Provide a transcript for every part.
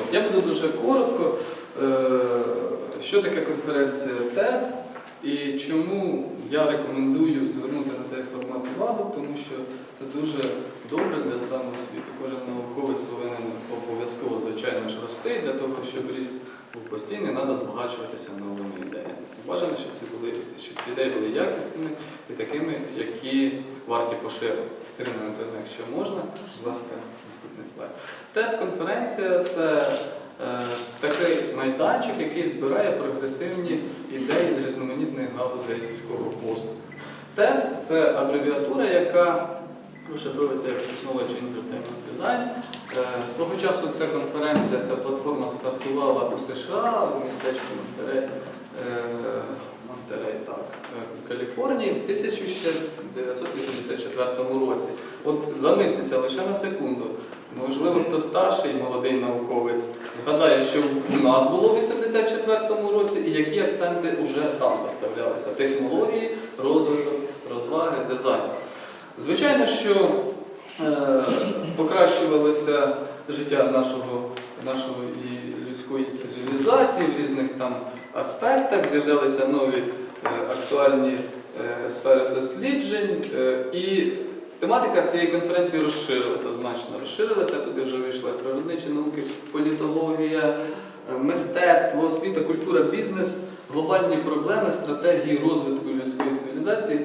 От, я буду дуже коротко. Е, Що таке конференція TED і чому я рекомендую звернути на цей формат увагу, тому що це дуже добре для самоосвіти. Кожен науковець повинен обов'язково, звичайно ж, рости для того, щоб ріст був постійний, треба збагачуватися новими ідеями. Бажано, щоб ці, були, щоб ці ідеї були якісними і такими, які варті поширення. Ірина Анатольовна, якщо можна, будь ласка, наступний слайд. TED-конференція це е, такий майданчик, який збирає прогресивні ідеї з різноманітних галузей людського поступу. TED – це абревіатура, яка розшифровується як Technology Entertainment Design. Свого часу ця конференція, ця платформа стартувала у США, у містечку Монтерей, е, так, е, Каліфорнії в 1984 році. От замисліться лише на секунду. Можливо, хто старший молодий науковець згадає, що у нас було в 84-му році і які акценти вже там поставлялися: технології, розвиток, розваги, дизайн. Звичайно, що е, покращувалося життя нашого, нашої людської цивілізації в різних там аспектах, з'являлися нові е, актуальні е, сфери досліджень. і тематика цієї конференції розширилася значно. Розширилася, туди вже вийшли природничі науки, політологія, мистецтво, освіта, культура, бізнес, глобальні проблеми, стратегії розвитку людської цивілізації,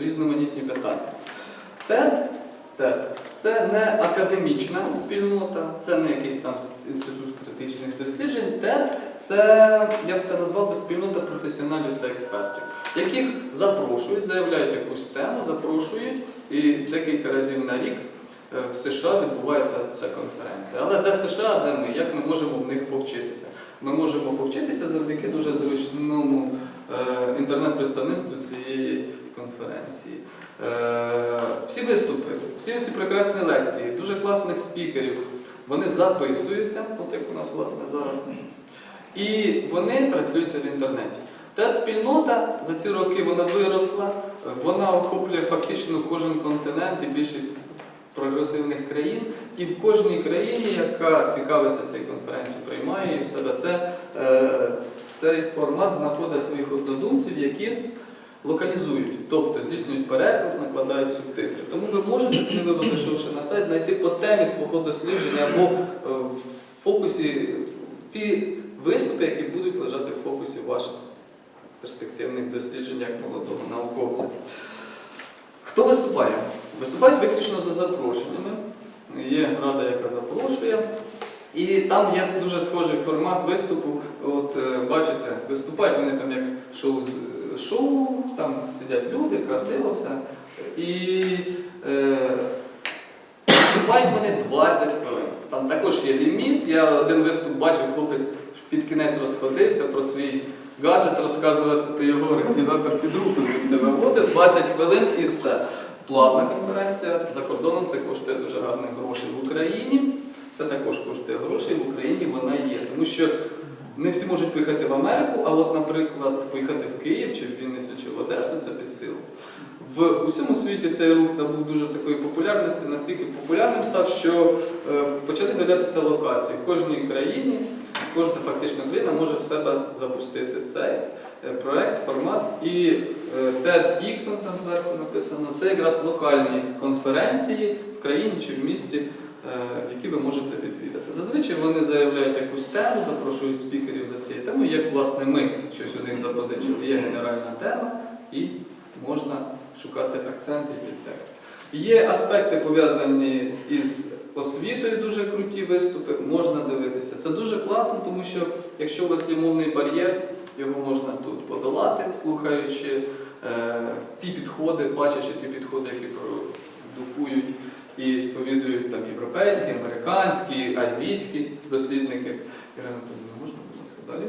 різноманітні питання. ТЕД, ТЕД це не академічна спільнота, це не якийсь там інститут критичних досліджень. ТЕД це, я б це назвав би спільнота професіоналів та експертів, яких запрошують, заявляють якусь тему, запрошують, і декілька разів на рік е, в США відбувається ця конференція. Але де США, де ми? Як ми можемо в них повчитися? Ми можемо повчитися завдяки дуже зручному е, інтернет-представництву цієї конференції. Всі виступи, всі ці прекрасні лекції, дуже класних спікерів, вони записуються, от як у нас власне зараз, і вони транслюються в інтернеті. Та спільнота за ці роки вона виросла, вона охоплює фактично кожен континент і більшість прогресивних країн. І в кожній країні, яка цікавиться цією конференцією, приймає її в себе це, е, цей формат знаходить своїх однодумців, які локалізують, тобто здійснюють переклад, накладають субтитри. Тому ви можете сміливо зайшовши на сайт, знайти по темі свого дослідження або е, в фокусі ті виступи, які будуть лежати в фокусі ваших перспективних досліджень як молодого науковця. Хто виступає? Виступають виключно за запрошеннями. Є рада, яка запрошує. І там є дуже схожий формат виступу. От е, бачите, виступають вони там як шоу, шоу там сидять люди, красиво все. І е, виступають вони 20 хвилин. Там також є ліміт. Я один виступ бачив, хлопець під кінець розходився про свій гаджет, розказувати, то його організатор під руку звідти виводив 20 хвилин і все. Платна конференція. За кордоном це коштує дуже гарних грошей в Україні. Це також коштує грошей, в Україні вона є. Тому що не всі можуть поїхати в Америку, а от, наприклад, поїхати в Київ, чи в Вінницю, чи в Одесу це під силу. В усьому світі цей рух набув дуже такої популярності, настільки популярним став, що е, почали з'являтися локації. В кожній країні, кожна фактично країна може в себе запустити цей е, проект, формат. І е, TEDx, он там зверху написано, це якраз локальні конференції в країні чи в місті, які ви можете відвідати. Зазвичай вони заявляють якусь тему, запрошують спікерів за цією темою, як власне ми щось у них запозичили. Є генеральна тема і можна шукати акценти і підтекст. Є аспекти пов'язані із освітою, дуже круті виступи, можна дивитися. Це дуже класно, тому що якщо у вас є мовний бар'єр, його можна тут подолати, слухаючи е, ті підходи, бачачи ті підходи, які продукують і сповідують там європейські, американські, азійські дослідники. Ірина Анатоліївна, можна, будь ласка, далі?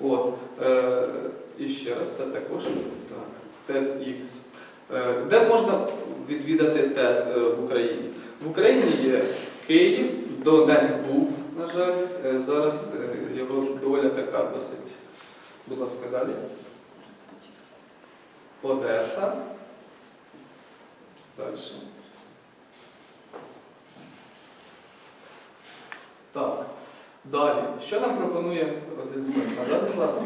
От, е, і ще раз, це також так, TEDx. Е, де можна відвідати TED е, в Україні? В Україні є Київ, Донець був, на жаль, е, зараз е, його доля така досить. Будь ласка, далі. Одеса. Далі. Так. Далі, що нам пропонує один слайд назад, будь ласка.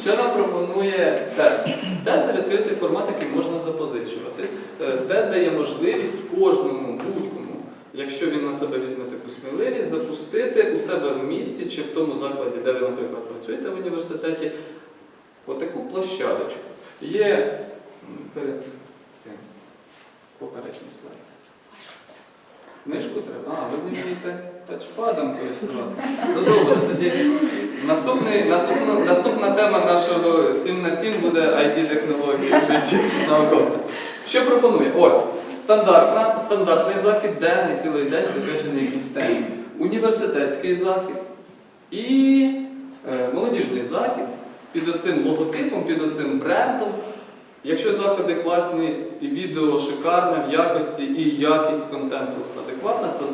Що нам пропонує TED? TED – це відкритий формат, який можна запозичувати. TED дає можливість кожному будь-кому, якщо він на себе візьме таку сміливість, запустити у себе в місті чи в тому закладі, де ви, наприклад, працюєте в університеті, отаку площадочку. Є перед цим попередній слайд. Книжку треба? А, ви не вмієте тачпадом користуватися. Ну добре, тоді наступний, наступна, наступна тема нашого 7 на 7 буде IT-технології в житті науковця. Що пропонує? Ось стандартна, стандартний захід, денний цілий день присвячений якійсь темі. Університетський захід і е, молодіжний захід під оцим логотипом, під оцим брендом. Якщо заходи класні і відео шикарне в якості і якість контенту адекватна, то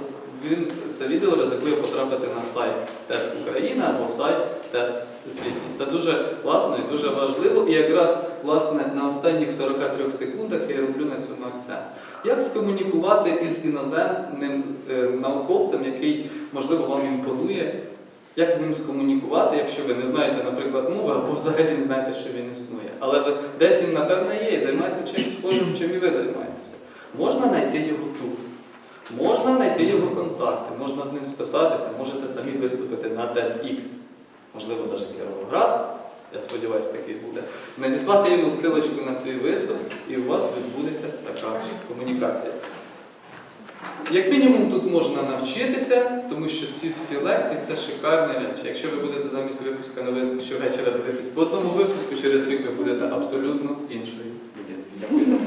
він це відео ризикує потрапити на сайт TED Україна або сайт TED Всесвітній. Це дуже класно і дуже важливо. І якраз власне на останніх 43 секундах я роблю на цьому акцент. Як скомунікувати із іноземним е, науковцем, який можливо вам імпонує? Як з ним скомунікувати, якщо ви не знаєте, наприклад, мови, або взагалі не знаєте, що він існує. Але ви, десь він, напевно, є і займається чимось схожим, чим і ви займаєтеся. Можна знайти його тут. Можна знайти його контакти, можна з ним списатися, можете самі виступити на TEDx, можливо, навіть Кіровоград, я сподіваюся, такий буде. Надіслати йому ссылочку на свій виступ, і у вас відбудеться така комунікація. Як мінімум тут можна навчитися, тому що ці всі лекції це шикарні речі. Якщо ви будете замість випуска новин щовечора дивитись по одному випуску, через рік ви будете абсолютно іншою людиною. Дякую за.